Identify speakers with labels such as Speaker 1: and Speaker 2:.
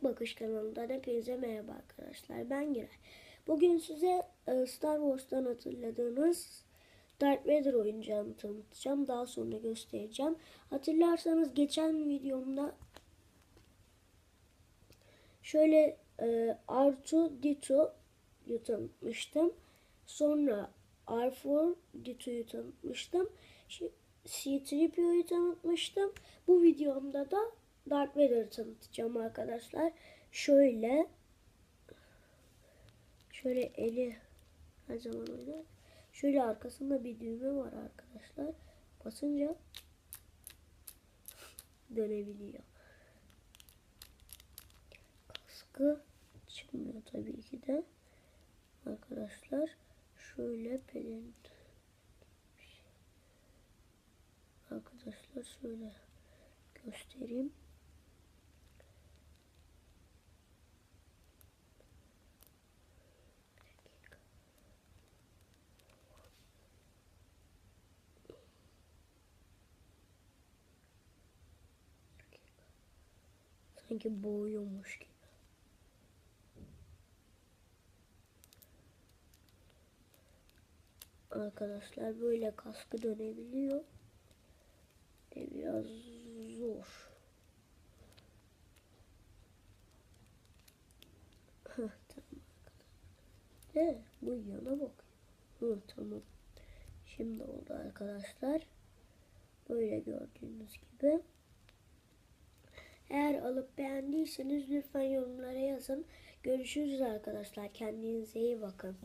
Speaker 1: Tek Bakış kanalından hepinize merhaba arkadaşlar. Ben Giray. Bugün size e, Star Wars'tan hatırladığınız Darth Vader oyuncağını tanıtacağım. Daha sonra göstereceğim. Hatırlarsanız geçen videomda şöyle e, R2-D2'yu tanıtmıştım. Sonra R4-D2'yu tanıtmıştım. Şi- C-3PO'yu tanıtmıştım. Bu videomda da Darth Vader'ı tanıtacağım arkadaşlar. Şöyle şöyle eli her zaman oynar. Şöyle arkasında bir düğme var arkadaşlar. Basınca dönebiliyor. Kaskı çıkmıyor tabii ki de. Arkadaşlar şöyle pelerin Arkadaşlar şöyle göstereyim. Sanki boğuyormuş gibi. Arkadaşlar böyle kaskı dönebiliyor. E, biraz zor. Heh, tamam. Ne? Bu yana bak. Hı, tamam. Şimdi oldu arkadaşlar. Böyle gördüğünüz gibi. Eğer alıp beğendiyseniz lütfen yorumlara yazın. Görüşürüz arkadaşlar. Kendinize iyi bakın.